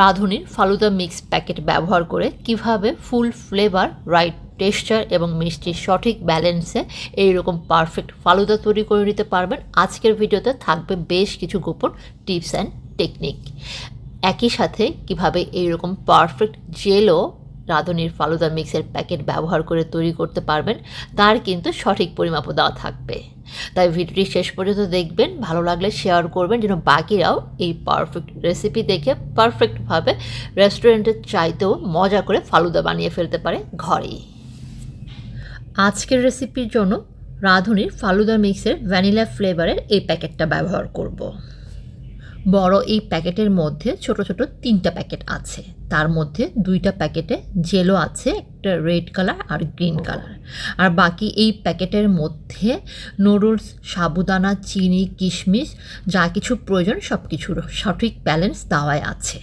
রাঁধুনির falooda mix packet ব্যবহার করে কীভাবে ফুল ফ্লেভার রাইট টেক্সচার এবং মিষ্টির সঠিক ব্যালেন্সে এইরকম পারফেক্ট ফালুদা তৈরি করে নিতে পারবেন। আজকের ভিডিওতে থাকবে বেশ কিছু গোপন টিপস অ্যান্ড টেকনিক একই সাথে কীভাবে এইরকম পারফেক্ট জেলও রাঁধুনির ফালুদা মিক্সের প্যাকেট ব্যবহার করে তৈরি করতে পারবেন, তার কিন্তু সঠিক পরিমাপও দেওয়া থাকবে। তাই ভিডিওটি শেষ পর্যন্ত দেখবেন, ভালো লাগলে শেয়ার করবেন, যেন বাকিরাও এই পারফেক্ট রেসিপি দেখে পারফেক্টভাবে রেস্টুরেন্টের চাইতেও মজা করে ফালুদা বানিয়ে ফেলতে পারে ঘরেই আজকের রেসিপির জন্য রাঁধুনির ফালুদা মিক্সের ভ্যানিলা ফ্লেভারের এই প্যাকেটটা ব্যবহার করব। বড় এই প্যাকেটের মধ্যে ছোট ছোট তিনটা প্যাকেট আছে। তার মধ্যে দুইটা প্যাকেটে জেলো আছে একটা রেড কালার আর গ্রিন কালার আর বাকি এই প্যাকেটের মধ্যে নুডলস সাবুদানা চিনি কিশমিশ যা কিছু প্রয়োজন সব কিছুর সঠিক ব্যালেন্স দেওয়াই আছে।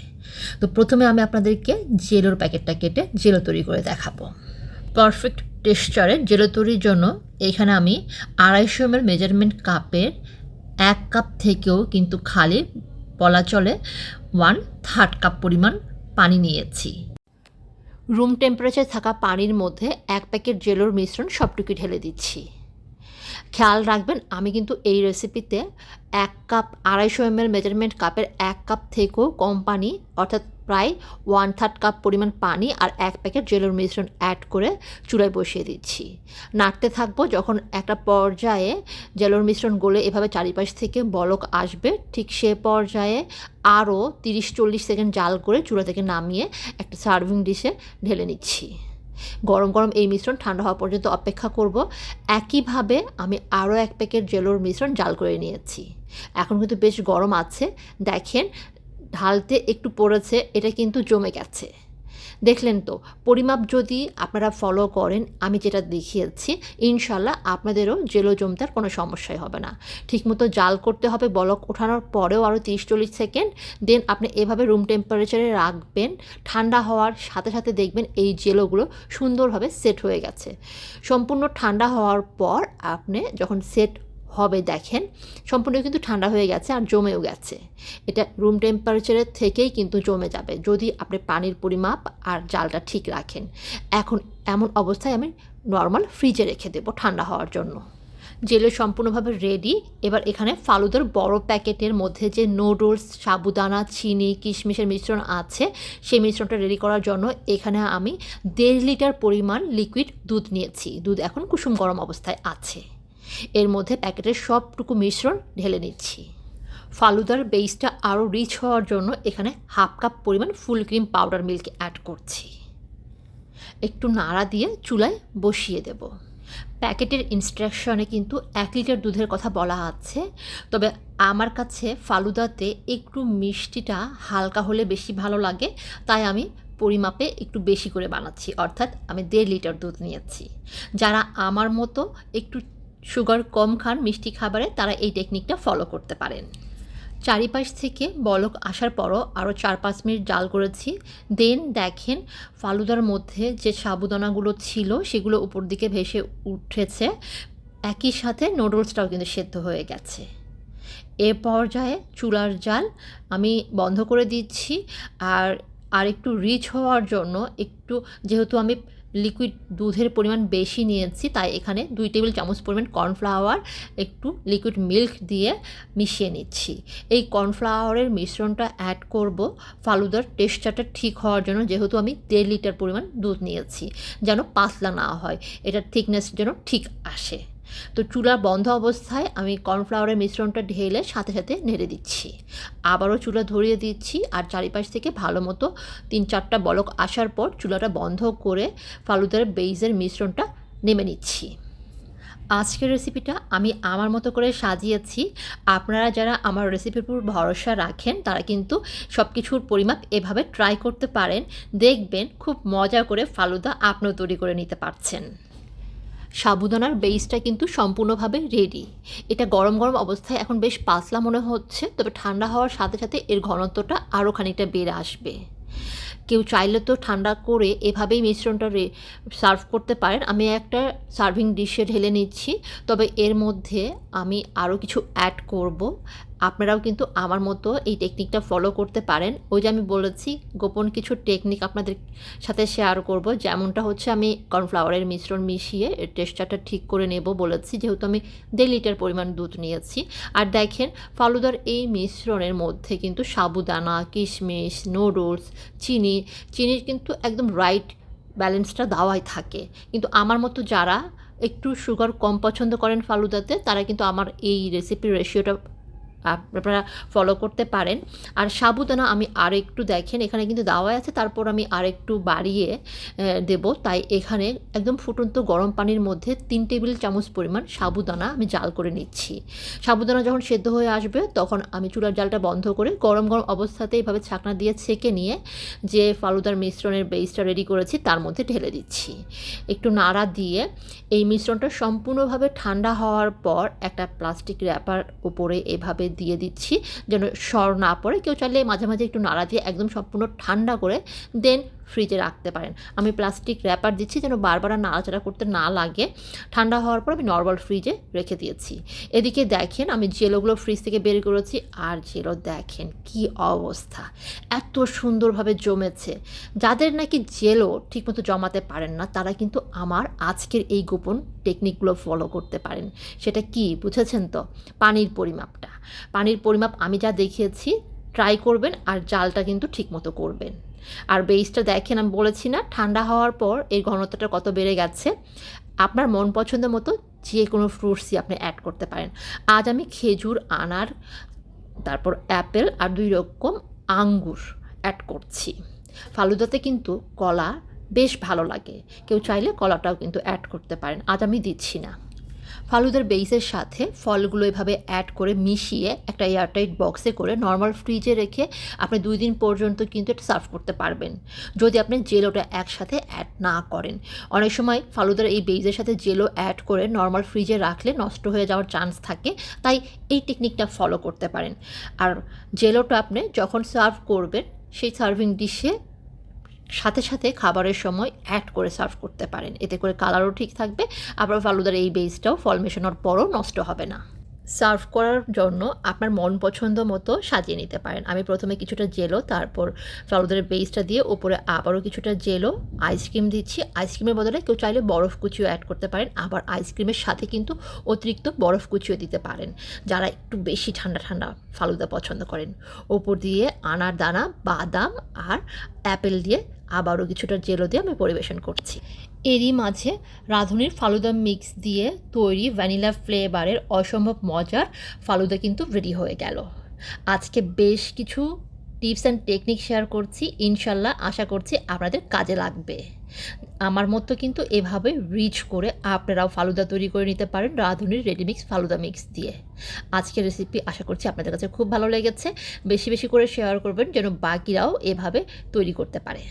তো প্রথমে আমি আপনাদেরকে জেলোর প্যাকেটটা কেটে জেলো তৈরি করে দেখাবো। পারফেক্ট টেক্সচারে জেলো তৈরির জন্য এখানে আমি আড়াইশো এম মেজারমেন্ট কাপের এক কাপ থেকেও কিন্তু খালি বলা চলে ওয়ান থার্ড কাপ পরিমাণ পানি নিয়েছি। রুম টেম্পারেচার থাকা পানির মধ্যে এক প্যাকেট জেলোর মিশ্রণ সবটুকু ঢেলে দিচ্ছি। খেয়াল রাখবেন, আমি কিন্তু এই রেসিপিতে এক কাপ আড়াইশো এম মেজারমেন্ট কাপের এক কাপ থেকেও কম পানি, অর্থাৎ প্রায় ওয়ান থার্ড কাপ পরিমাণ পানি আর এক প্যাকেট জেলোর মিশ্রণ অ্যাড করে চুলায় বসিয়ে দিচ্ছি। নাড়তে থাকব যখন একটা পর্যায়ে জেলোর মিশ্রণ গলে এভাবে চারিপাশ থেকে বলক আসবে, ঠিক সে পর্যায়ে আরও তিরিশ চল্লিশ সেকেন্ড জাল করে চুলা থেকে নামিয়ে একটা সার্ভিং ডিশে ঢেলে নিচ্ছি। গরম গরম এই মিশ্রণ ঠান্ডা হওয়া পর্যন্ত অপেক্ষা করব। একইভাবে আমি আরও এক প্যাকেট জেলোর মিশ্রণ জাল করে নিয়েছি। এখন কিন্তু বেশ গরম আছে। দেখেন ঢালতে একটু পড়েছে, এটা কিন্তু জমে গেছে। দেখলেন তো, পরিমাপ যদি আপনারা ফলো করেন, আমি যেটা দেখিয়েছি ইনশাল্লাহ আপনাদেরও জেলো জমতে আর কোনো সমস্যাই হবে না। ঠিকমতো জাল করতে হবে, বলক ওঠানোর পরেও আরও তিরিশ চল্লিশ সেকেন্ড, দেন আপনি এভাবে রুম টেম্পারেচারে রাখবেন, ঠান্ডা হওয়ার সাথে সাথে দেখবেন এই জেলোগুলো সুন্দরভাবে সেট হয়ে গেছে। সম্পূর্ণ ঠান্ডা হওয়ার পর আপনি যখন সেট হবে, দেখেন। সম্পূর্ণ কিন্তু ঠান্ডা হয়ে গেছে আর জমেও গেছে। এটা রুম টেম্পারেচারের থেকেই কিন্তু জমে যাবে, যদি আপনি পানির পরিমাপ আর জালটা ঠিক রাখেন। এখন এমন অবস্থায় আমি নর্মাল ফ্রিজে রেখে দেবো ঠান্ডা হওয়ার জন্য। জেলো সম্পূর্ণভাবে রেডি এবার এখানে ফালুদার বড় প্যাকেটের মধ্যে যে নুডলস সাবুদানা, চিনি, কিশমিশের মিশ্রণ আছে, সেই মিশ্রণটা রেডি করার জন্য এখানে আমি দেড় লিটার পরিমাণ লিকুইড দুধ নিয়েছি। দুধ এখন কুসুম গরম অবস্থায় আছে। এর মধ্যে প্যাকেটের সবটুকু মিশ্রণ ঢেলে নিচ্ছি। ফালুদার বেসটা আরও রিচ হওয়ার জন্য এখানে হাফ কাপ পরিমাণ full cream powder milk add করছি। একটু নাড়া দিয়ে চুলায় বসিয়ে দেব। প্যাকেটের ইনস্ট্রাকশনে কিন্তু এক লিটার দুধের কথা বলা আছে, তবে আমার কাছে ফালুদাতে একটু মিষ্টিটা হালকা হলে বেশি ভালো লাগে, তাই আমি পরিমাপে একটু বেশি করে বানাচ্ছি, অর্থাৎ আমি দেড় লিটার দুধ নিয়েছি। যারা আমার মতো একটু সুগার কম খান মিষ্টি খাবারে তারা এই টেকনিকটা ফলো করতে পারেন। চারিপাশ থেকে বলক আসার পরও আরও চার পাঁচ মিনিট জাল করেছি। দেন দেখেন ফালুদার মধ্যে যে সাবুদানাগুলো ছিল সেগুলো উপর দিকে ভেসে উঠেছে। একই সাথে নুডলসটাও কিন্তু সেদ্ধ হয়ে গেছে। এ পর্যায়ে চুলার জাল আমি বন্ধ করে দিচ্ছি। আর আর একটু রিচ হওয়ার জন্য একটু যেহেতু আমি লিকুইড দুধের পরিমাণ বেশি নিয়েছি, তাই এখানে দুই টেবিল চামচ পরিমাণ কর্নফ্লাওয়ার একটু লিকুইড মিল্ক দিয়ে মিশিয়ে নিচ্ছি। এই কর্নফ্লাওয়ারের মিশ্রণটা অ্যাড করব। ফালুদার টেক্সচারটা ঠিক হওয়ার জন্য যেহেতু আমি দেড় লিটার পরিমাণ দুধ নিয়েছি, যেন পাতলা না হয়, এটার থিকনেস যেন ঠিক আসে। তো চুলা বন্ধ অবস্থায় আমি কর্নফ্লাওয়ারের মিশ্রণটা ঢেলে সাথে সাথে নেড়ে দিচ্ছি। আবারও চুলা ধরিয়ে দিচ্ছি আর চারিপাশ থেকে ভালো মতো তিন চারটা বলক আসার পর চুলাটা বন্ধ করে ফালুদার বেইজের মিশ্রণটা নেমে নিচ্ছি। আজকের রেসিপিটা আমি আমার মতো করে সাজিয়েছি। আপনারা যারা আমার রেসিপির উপর ভরসা রাখেন, তারা কিন্তু সব কিছুর পরিমাপ এভাবে ট্রাই করতে পারেন। দেখবেন খুব মজা করে ফালুদা আপনিও তৈরি করে নিতে পারছেন। সাবুদানার বেসটা কিন্তু সম্পূর্ণভাবে রেডি এটা গরম গরম অবস্থায় এখন বেশ পাতলা মনে হচ্ছে, তবে ঠান্ডা হওয়ার সাথে সাথে এর ঘনত্বটা আরও খানিকটা বেড়ে আসবে। কেউ চাইলে তো ঠান্ডা করে এভাবেই মিশ্রণটা সার্ভ করতে পারেন। আমি একটা সার্ভিং ডিশে ঢেলে নিচ্ছি, তবে এর মধ্যে আমি আরও কিছু অ্যাড করব। আপনারাও কিন্তু আমার মতো এই টেকনিকটা ফলো করতে পারেন। ওই যে আমি বলেছি, গোপন কিছু টেকনিক আপনাদের সাথে শেয়ার করব। যেমনটা হচ্ছে আমি কর্নফ্লাওয়ারের মিশ্রণ মিশিয়ে টেস্টারটা ঠিক করে নেব বলেছি, যেহেতু আমি দেড় লিটার পরিমাণ দুধ নিয়েছি। আর দেখেন, ফালুদার এই মিশ্রণের মধ্যে কিন্তু সাবুদানা, কিশমিশ নুডলস চিনি, চিনির কিন্তু একদম রাইট ব্যালেন্সটা দেওয়াই থাকে। কিন্তু আমার মতো যারা একটু সুগার কম পছন্দ করেন ফালুদাতে, তারা কিন্তু আমার এই রেসিপির রেশিওটা আপনারা ফলো করতে পারেন। আর সাবুদানা আমি আর একটু দেখেন, এখানে কিন্তু দেওয়াই আছে, তারপর আমি আর একটু বাড়িয়ে দেব। তাই এখানে একদম ফুটন্ত গরম পানির মধ্যে তিন টেবিল চামচ পরিমাণ সাবুদানা আমি জাল করে নিচ্ছি। সাবুদানা যখন সেদ্ধ হয়ে আসবে, তখন আমি চুলার জালটা বন্ধ করে গরম গরম অবস্থাতে এইভাবে ছাকনা দিয়ে ছেঁকে নিয়ে যে ফালুদার মিশ্রণের বেসটা রেডি করেছি, তার মধ্যে ঢেলে দিচ্ছি। একটু নাড়া দিয়ে এই মিশ্রণটা সম্পূর্ণভাবে ঠান্ডা হওয়ার পর একটা প্লাস্টিক র্যাপার উপরে এভাবে দিয়ে দিচ্ছি, যেন সর না পড়ে। কেউ চাইলে মাঝে মাঝে একটু নাড়া দিয়ে একদম সম্পূর্ণ ঠান্ডা করে দেন। ফ্রিজে রাখতে পারেন। আমি প্লাস্টিক র্যাপার দিচ্ছি যেন বারবার নাড়াচাড়া করতে না লাগে। ঠান্ডা হওয়ার পর আমি নর্মাল ফ্রিজে রেখে দিয়েছি। এদিকে দেখেন আমি জেলোগুলো ফ্রিজ থেকে বের করেছি। আর জেলো, দেখেন কি অবস্থা। এত সুন্দরভাবে জমেছে। যাদের নাকি জেলো ঠিকমতো জমাতে পারেন না, তারা কিন্তু আমার আজকের এই গোপন টেকনিকগুলো ফলো করতে পারেন। সেটা কি, বুঝেছেন তো? পানির পরিমাপটা। পানির পরিমাপ আমি যা দেখিয়েছি ট্রাই করবেন আর জালটা কিন্তু ঠিকমতো করবেন। আর বেসটা দেখেন, আমি বলেছি না, ঠান্ডা হওয়ার পর এই ঘনত্বটা কত বেড়ে গেছে, আপনার মন পছন্দ মতো যে কোনো ফ্রুটসই আপনি অ্যাড করতে পারেন। আজ আমি খেজুর, আনার, তারপর অ্যাপেল আর দুই রকম আঙ্গুর অ্যাড করছি। ফালুদাতে কিন্তু কলা বেশ ভালো লাগে, কেউ চাইলে কলাটাও কিন্তু অ্যাড করতে পারেন, আজ আমি দিচ্ছি না। ফালুদার বেইসের সাথে ফলগুলো এভাবে অ্যাড করে মিশিয়ে একটা এয়ারটাইট বক্সে করে নর্মাল ফ্রিজে রেখে আপনি দুই দিন পর্যন্ত কিন্তু এটা সার্ভ করতে পারবেন। যদি আপনি জেলোটা একসাথে অ্যাড না করেন। অনেক সময় ফালুদার এই বেইজের সাথে জেলো অ্যাড করে নর্মাল ফ্রিজে রাখলে নষ্ট হয়ে যাওয়ার চান্স থাকে, তাই এই টেকনিকটা ফলো করতে পারেন। আর জেলোটা আপনি যখন সার্ভ করবেন, সেই সার্ভিং ডিশে সাথে সাথে খাবারের সময় অ্যাড করে সার্ভ করতে পারেন। এতে করে কালারও ঠিক থাকবে, আবার ফালুদার এই বেসটাও ফল মেশানোর পরও নষ্ট হবে না। সার্ভ করার জন্য আপনার মন পছন্দ মতো সাজিয়ে নিতে পারেন। আমি প্রথমে কিছুটা জেলো তারপর ফালুদার বেসটা দিয়ে ওপরে আবারও কিছুটা জেলো আইসক্রিম দিচ্ছি। আইসক্রিমের বদলে কেউ চাইলে বরফ কুচিও অ্যাড করতে পারেন। আবার আইসক্রিমের সাথে কিন্তু অতিরিক্ত বরফ কুচিও দিতে পারেন। যারা একটু বেশি ঠান্ডা ঠান্ডা ফালুদা পছন্দ করেন। ওপর দিয়ে আনার দানা, বাদাম আর অ্যাপেল দিয়ে আবারও কিছুটা জেলো দিয়ে আমি পরিবেশন করছি। এরই মাঝে রাঁধুনির ফালুদা মিক্স দিয়ে তৈরি ভ্যানিলা ফ্লেভারের অসম্ভব মজার ফালুদা কিন্তু রেডি হয়ে গেল। আজকে বেশ কিছু টিপস অ্যান্ড টেকনিক শেয়ার করছি, ইনশাল্লাহ আশা করছি আপনাদের কাজে লাগবে। আমার মতো কিন্তু এভাবে রিচ করে আপনারাও ফালুদা তৈরি করে নিতে পারেন রাঁধুনির রেডিমিক্স ফালুদা মিক্স দিয়ে। আজকের রেসিপি আশা করছি আপনাদের কাছে খুব ভালো লেগেছে। বেশি বেশি করে শেয়ার করবেন যেন বাকিরাও এভাবে তৈরি করতে পারে।